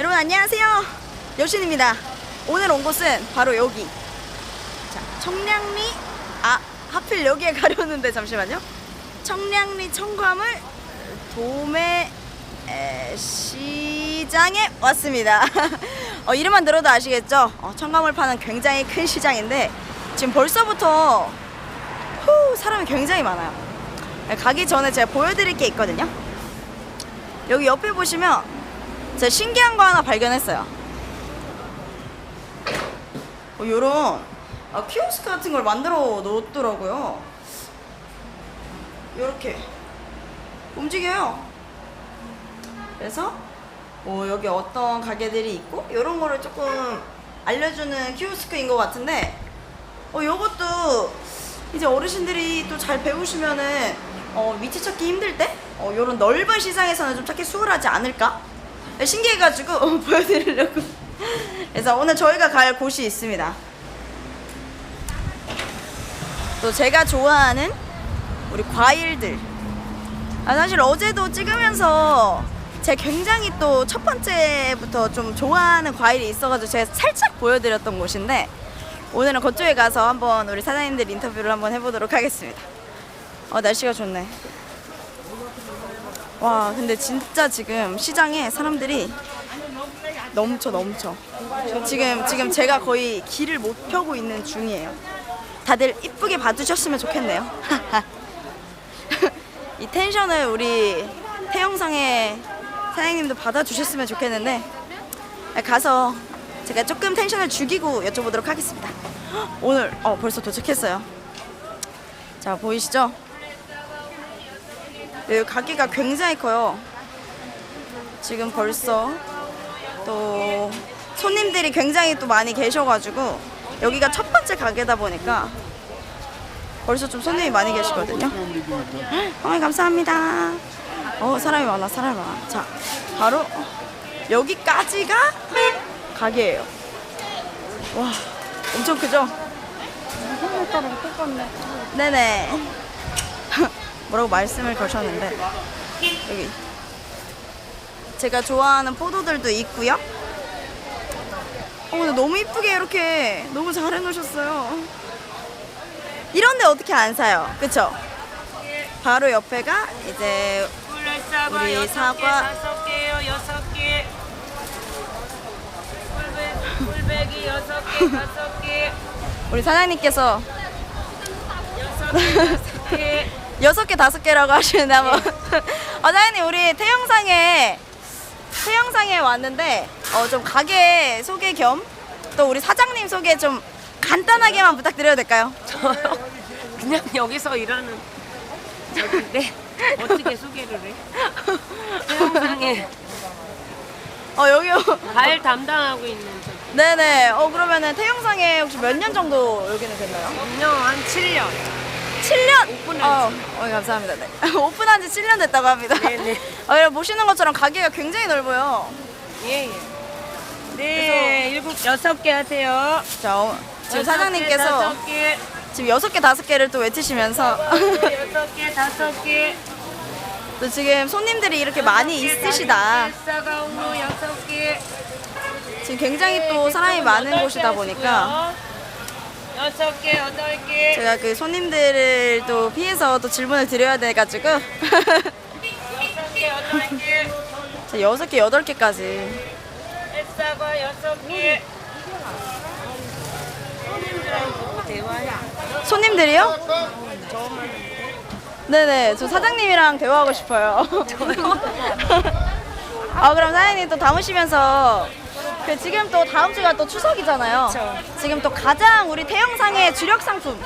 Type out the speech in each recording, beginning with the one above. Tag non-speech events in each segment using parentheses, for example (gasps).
여러분 안녕하세요. 여신입니다. 오늘 온 곳은 바로 여기. 자, 청량리 아 하필 여기에 (laughs) 가려는데 잠시만요. 청량리 청과물 도매 에, 시장에 왔습니다. (laughs) 어, 이름만 들어도 아시겠죠? 어, 청과물 파는 굉장히 큰 시장인데 지금 벌써부터 후, 사람이 굉장히 많아요. 네, 가기 전에 제가 보여드릴 게 있거든요. 여기 옆에 보시면 제가 신기한 거 하나 발견했어요. 어, 요런 아, 키오스크 같은 걸 만들어 놓았더라고요. 요렇게 움직여요. 그래서 뭐 여기 어떤 가게들이 있고 이런 거를 조금 알려주는 키오스크인 것 같은데 어 요것도 이제 어르신들이 또 잘 배우시면은 어, 위치 찾기 힘들 때 어, 요런 넓은 시장에서는 좀 찾기 수월하지 않을까 네, 신기해가지고 어, (laughs) 보여드리려고 그래서 오늘 저희가 갈 곳이 있습니다 또 제가 좋아하는 우리 과일들 아, 사실 어제도 찍으면서 제가 굉장히 또 첫 번째부터 좀 좋아하는 과일이 있어가지고 제가 살짝 보여드렸던 곳인데 오늘은 그쪽에 가서 한번 우리 사장님들 인터뷰를 한번 해보도록 하겠습니다. 어, 날씨가 좋네. 와, 근데 진짜 지금 시장에 사람들이 넘쳐 넘쳐. 지금 지금 제가 거의 길을 못 펴고 있는 중이에요. 다들 이쁘게 봐주셨으면 좋겠네요. (laughs) 이 텐션을 우리 태영상의 사장님도 받아주셨으면 좋겠는데 가서 제가 조금 텐션을 죽이고 여쭤보도록 하겠습니다. 헉, (gasps) 오늘 어 벌써 도착했어요. 자 보이시죠? 여기 가게가 굉장히 커요. 지금 벌써 또 손님들이 굉장히 또 많이 계셔가지고 여기가 첫 번째 가게다 보니까 벌써 좀 손님이 많이 계시거든요. 헉, 어머니 감사합니다. 어 사람이 많아 사람이 많아. 자 바로 여기까지가 가게예요. 와 엄청 크죠? 네네. 뭐라고 말씀을 거셨는데 여기 제가 좋아하는 포도들도 있고요. 어 근데 너무 이쁘게 이렇게 너무 잘 해놓으셨어요. 이런데 어떻게 안 사요? 그쵸? 바로 옆에가 이제 우리 사과. 개, 다섯 개요, 여섯 개. 꿀배, 꿀배기 여섯 개, (laughs) 다섯 개, 우리 사장님께서 여섯 개, 다섯 개. 여섯 개 다섯 개라고 하시는데 한번 (laughs) 어, 사장님 우리 태영상에 태영상에 왔는데 어, 좀 가게 소개 겸 또 우리 사장님 소개 좀 간단하게만 부탁드려도 될까요? 저요? 그냥 여기서 일하는 저긴데 어떻게 소개를 해? 태영상에 어 여기요. 과일 담당하고 있는 저 네네. 어 그러면은 태영상에 혹시 몇 년 정도 여기는 됐나요? 분명 한 7년. 7년. 오픈한 어, 어 감사합니다. 네. (laughs) 오픈한 지 7년 됐다고 합니다. 네네. (laughs) 어, 여러분 보시는 것처럼 가게가 굉장히 넓어요. 예, 예. 네, 일곱, 여섯 개 하세요. 자, 어, 지금 여섯 개, 사장님께서 다섯 개, 지금 여섯 개 다섯 개를 또 외치시면서 여섯 개, 다섯 개. (laughs) 또 지금 손님들이 이렇게 많이 있으시다. 사과 우유 여섯 개. 지금 굉장히 또 사람이 많은 곳이다 보니까 여섯 개, 여덟 개. 제가 그 손님들을 또 피해서 또 질문을 드려야 돼가지고 여섯 개, 여덟 개. 자, 여섯 개 여덟 개까지 햇사과 여섯 개. 손님들이요? 네네 저 사장님이랑 대화하고 싶어요. (laughs) 아 그럼 사장님 또 담으시면서 그 지금 또 다음 주가 또 추석이잖아요. 그쵸. 지금 또 가장 우리 태영상의 주력 상품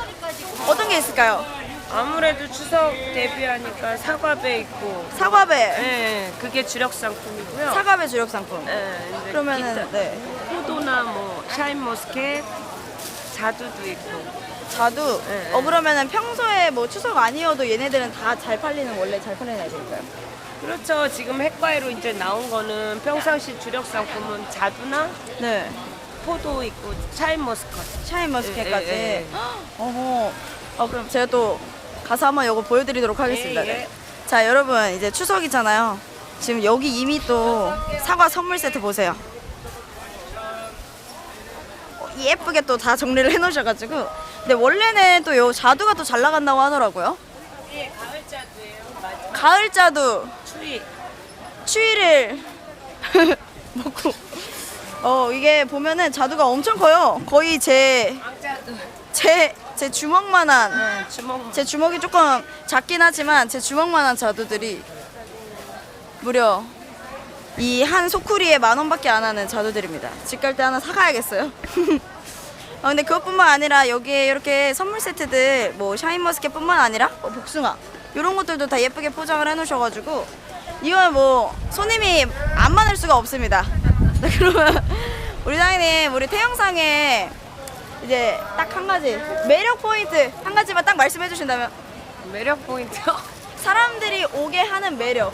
어떤 게 있을까요? 아무래도 추석 대비하니까 사과배 있고. 사과배, 예, 그게 주력 상품이고요. 사과배 주력 상품. 예, 이제 그러면은 기타, 네 포도나 뭐 샤인머스켓, 자두도 있고. 자두. 네, 어 네. 그러면은 평소에 뭐 추석 아니어도 얘네들은 다 잘 팔리는 원래 잘 팔리는 애들일까요? 그렇죠. 지금 핵과일로 이제 나온 거는 평상시 주력 상품은 자두나 네. 포도 있고 샤인머스켓. 샤인 머스켓까지. 예, 예, 예. (gasps) 어허. 어 그럼 제가 또 가서 한번 이거 보여드리도록 하겠습니다. 예, 예. 네. 자 여러분 이제 추석이잖아요. 지금 여기 이미 또 사과 선물 세트 보세요. 어, 예쁘게 또 다 정리를 해놓으셔가지고. 근데 원래는 또 요 자두가 또 잘 나간다고 하더라고요. 예, 가을 자두예요. 맞아. 가을 자두 추위. 추위를 (laughs) 먹고. 어 이게 보면은 자두가 엄청 커요. 거의 제 왕자두. 제, 제 주먹만한 응, 주먹. 제 주먹이 조금 작긴 하지만 제 주먹만한 자두들이 무려 이 한 소쿠리에 만 원밖에 안 하는 자두들입니다. 집 갈 때 하나 사가야겠어요. (laughs) 어, 근데 그것뿐만 아니라 여기에 이렇게 선물 세트들 뭐 샤인머스켓뿐만 아니라 뭐 복숭아 이런 것들도 다 예쁘게 포장을 해놓으셔가지고 이건 뭐 손님이 안 많을 수가 없습니다. (laughs) 네, 그러면 우리 사장님 우리 태영상에 이제 딱 한 가지 매력 포인트 한 가지만 딱 말씀해 주신다면 매력 포인트. (laughs) 사람들이 오게 하는 매력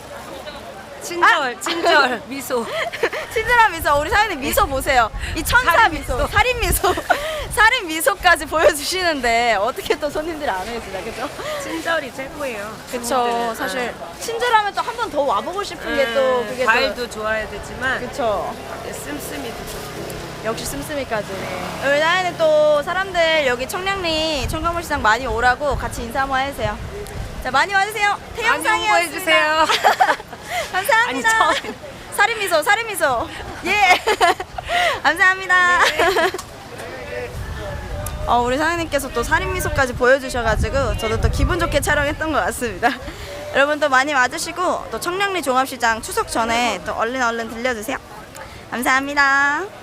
친절, 친절, (laughs) 미소. 친절한 미소 우리 사장님 미소 보세요 이 천사 살인 미소, 미소. 살인 미소 살인 미소까지 보여주시는데 어떻게 또 손님들이 안 오겠습니까 그죠? 친절이 최고예요. 그쵸 친구들은. 사실 응. 친절하면 또 한 번 더 와보고 싶은 게또 응, 그게 네. 과일도 좋아야 되지만 또 그쵸 씀씀이도 좋고. 역시 씀씀이까지 우리 사장님 또 사람들 여기 청량리 청가물 시장 많이 오라고 같이 인사 한번 해주세요 자 많이 와주세요 많이 태영상이었습니다 홍보해 주세요. (laughs) 감사합니다. 아니, 처음. 살인 미소, 살인 미소. 예. (laughs) 감사합니다. 어, 우리 사장님께서 또 살인 미소까지 보여주셔가지고 저도 또 기분 좋게 촬영했던 것 같습니다. (laughs) 여러분 또 많이 와주시고 또 청량리 종합시장 추석 전에 또 얼른 얼른 들려주세요. 감사합니다.